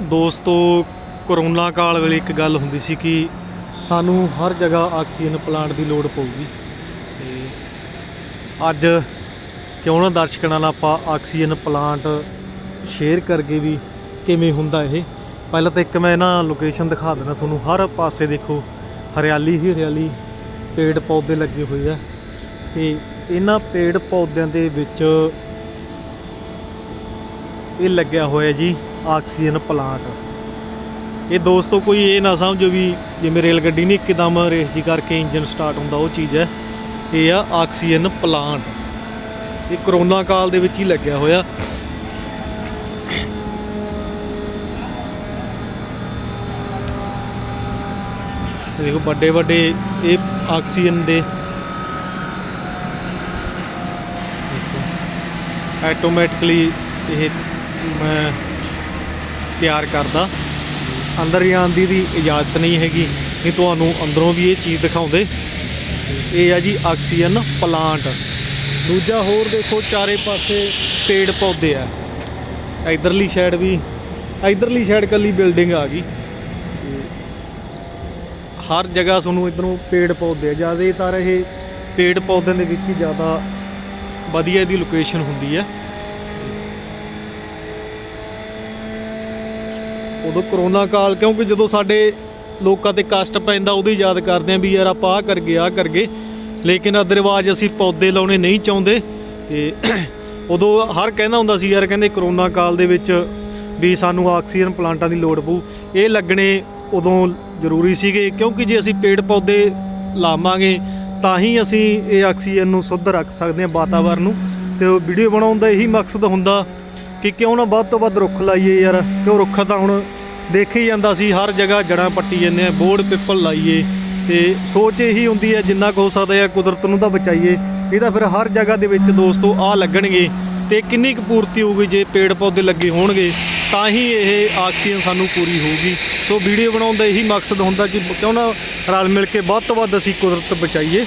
ਦੋਸਤੋ, ਕਰੋਨਾ ਕਾਲ ਵੇਲੇ ਇੱਕ ਗੱਲ ਹੁੰਦੀ ਸੀ ਕਿ ਸਾਨੂੰ ਹਰ ਜਗ੍ਹਾ ਆਕਸੀਜਨ ਪਲਾਂਟ ਦੀ ਲੋੜ ਪਊਗੀ। ਤੇ ਅੱਜ ਕਿਉਂ ਨਾ ਦਰਸ਼ਕਾਂ ਨਾਲ ਆਪਾਂ ਆਕਸੀਜਨ ਪਲਾਂਟ ਸ਼ੇਅਰ ਕਰਕੇ ਵੀ ਕਿਵੇਂ ਹੁੰਦਾ ਇਹ। ਪਹਿਲਾਂ ਤਾਂ ਇੱਕ ਮੈਂ ਨਾ ਲੋਕੇਸ਼ਨ ਦਿਖਾ ਦਿੰਦਾ ਤੁਹਾਨੂੰ। ਹਰ ਪਾਸੇ ਦੇਖੋ, ਹਰਿਆਲੀ ਹੀ ਹਰਿਆਲੀ ਪੇੜ ਪੌਦੇ ਲੱਗੇ ਹੋਏ ਆ। ਤੇ ਇਹਨਾਂ ਪੇੜ ਪੌਦਿਆਂ ਦੇ ਵਿੱਚ ਇਹ ਲੱਗਿਆ ਹੋਇਆ ਜੀ ਆਕਸੀਜਨ ਪਲਾਂਟ। ਇਹ ਦੋਸਤੋ ਕੋਈ ਇਹ ਨਾ ਸਮਝੋ ਵੀ ਜਿਵੇਂ ਰੇਲ ਗੱਡੀ ਨਹੀਂ ਇੱਕਦਮ ਰੇਸ ਜੀ ਕਰਕੇ ਇੰਜਨ ਸਟਾਰਟ ਹੁੰਦਾ, ਉਹ ਚੀਜ਼ ਹੈ। ਇਹ ਆ ਆਕਸੀਜਨ ਪਲਾਂਟ। ਇਹ ਕਰੋਨਾ ਕਾਲ ਦੇ ਵਿੱਚ ਹੀ ਲੱਗਿਆ ਹੋਇਆ। ਦੇਖੋ ਵੱਡੇ ਵੱਡੇ ਇਹ ਆਕਸੀਜਨ ਦੇ। ਆਟੋਮੈਟਿਕਲੀ ਇਹ ਤਿਆਰ ਕਰਦਾ। ਅੰਦਰ ਜਾਣ ਦੀ ਦੀ ਇਜਾਜ਼ਤ ਨਹੀਂ ਹੈਗੀ। ਨਹੀਂ ਤੁਹਾਨੂੰ ਅੰਦਰੋਂ ਵੀ ਇਹ ਚੀਜ਼ ਦਿਖਾਉਂਦੇ। ਇਹ ਆ ਜੀ ਆਕਸੀਜਨ ਪਲਾਂਟ। ਦੂਜਾ ਹੋਰ ਦੇਖੋ, ਚਾਰੇ ਪਾਸੇ ਪੇੜ ਪੌਦੇ ਆ। ਇਧਰਲੀ ਸਾਈਡ ਵੀ, ਇਧਰਲੀ ਸਾਈਡ ਕੱਲੀ ਬਿਲਡਿੰਗ ਆ ਗਈ। ਤੇ ਹਰ ਜਗ੍ਹਾ ਤੁਹਾਨੂੰ ਇਧਰੋਂ ਪੇੜ ਪੌਦੇ ਆ। ਜ਼ਿਆਦਾਤਰ ਇਹ ਪੇੜ ਪੌਦਿਆਂ ਦੇ ਵਿੱਚ ਹੀ ਜ਼ਿਆਦਾ ਵਧੀਆ ਇਹਦੀ ਲੋਕੇਸ਼ਨ ਹੁੰਦੀ ਹੈ। ਉਦੋਂ ਕਰੋਨਾ ਕਾਲ, ਕਿਉਂਕਿ ਜਦੋਂ ਸਾਡੇ ਲੋਕਾਂ ਤੇ ਕਸ਼ਟ ਪੈਂਦਾ ਉਹਦੀ ਯਾਦ ਕਰਦੇ ਆਂ ਵੀ ਯਾਰ ਆਪਾਂ ਆਹ ਕਰ ਗਏ, ਆਹ ਕਰ ਗਏ। ਲੇਕਿਨ ਅਦਰਵਾਜ ਅਸੀਂ ਪੌਦੇ ਲਾਉਣੇ ਨਹੀਂ ਚਾਹੁੰਦੇ। ਤੇ ਉਦੋਂ ਹਰ ਕਹਿੰਦਾ ਹੁੰਦਾ ਸੀ ਯਾਰ, ਕਹਿੰਦੇ ਕਰੋਨਾ ਕਾਲ ਦੇ ਵਿੱਚ ਵੀ ਸਾਨੂੰ ਆਕਸੀਜਨ ਪਲਾਂਟਾਂ ਦੀ ਲੋੜ ਪਊ। ਇਹ ਲੱਗਣੇ ਉਦੋਂ ਜ਼ਰੂਰੀ ਸੀਗੇ, ਕਿਉਂਕਿ ਜੇ ਅਸੀਂ ਪੇੜ ਪੌਦੇ ਲਾਵਾਂਗੇ, ਤਾਂ ਹੀ ਅਸੀਂ ਇਹ ਆਕਸੀਜਨ ਨੂੰ ਸ਼ੁੱਧ ਰੱਖ ਸਕਦੇ ਹਾਂ ਵਾਤਾਵਰਨ ਨੂੰ। ਤੇ ਉਹ ਵੀਡੀਓ ਬਣਾਉਣ ਦਾ ਇਹੀ ਮਕਸਦ ਹੁੰਦਾ ਕਿ ਕਿਉਂ ਨਾ ਵੱਧ ਤੋਂ ਵੱਧ ਰੁੱਖ ਲਾਈਏ ਯਾਰ, ਕਿਉਂ ਰੁੱਖ ਤਾਂ ਹੁਣ ਦੇਖੀ ਜਾਂਦਾ ਸੀ, ਹਰ ਜਗ੍ਹਾ ਜੜਾਂ ਪੱਟੀ ਜਾਂਦੇ ਆ ਬੋਰਡ ਪਿੱਪਲ ਲਾਈਏ ਤੇ ਸੋਚ ਇਹੀ ਹੁੰਦੀ ਹੈ, ਜਿੰਨਾ ਕੁ ਹੋ ਸਕਦਾ ਹੈ ਕੁਦਰਤ ਨੂੰ ਤਾਂ ਬਚਾਈਏ। ਇਹ ਤਾਂ ਫਿਰ ਹਰ ਜਗ੍ਹਾ ਦੇ ਵਿੱਚ ਦੋਸਤੋ ਆ ਲੱਗਣਗੇ ਤੇ ਕਿੰਨੀ ਕੁ ਪੂਰਤੀ ਹੋਊਗੀ ਜੇ ਪੇੜ ਪੌਦੇ ਲੱਗੇ ਹੋਣਗੇ, ਤਾਂ ਹੀ ਇਹ ਆਕਸੀਜਨ ਸਾਨੂੰ ਪੂਰੀ ਹੋਊਗੀ। ਸੋ ਵੀਡੀਓ ਬਣਾਉਣ ਦਾ ਇਹੀ ਮਕਸਦ ਹੁੰਦਾ ਕਿ ਕਿਉਂ ਨਾ ਰਲ ਮਿਲ ਕੇ ਵੱਧ ਤੋਂ ਵੱਧ ਅਸੀਂ ਕੁਦਰਤ ਬਚਾਈਏ।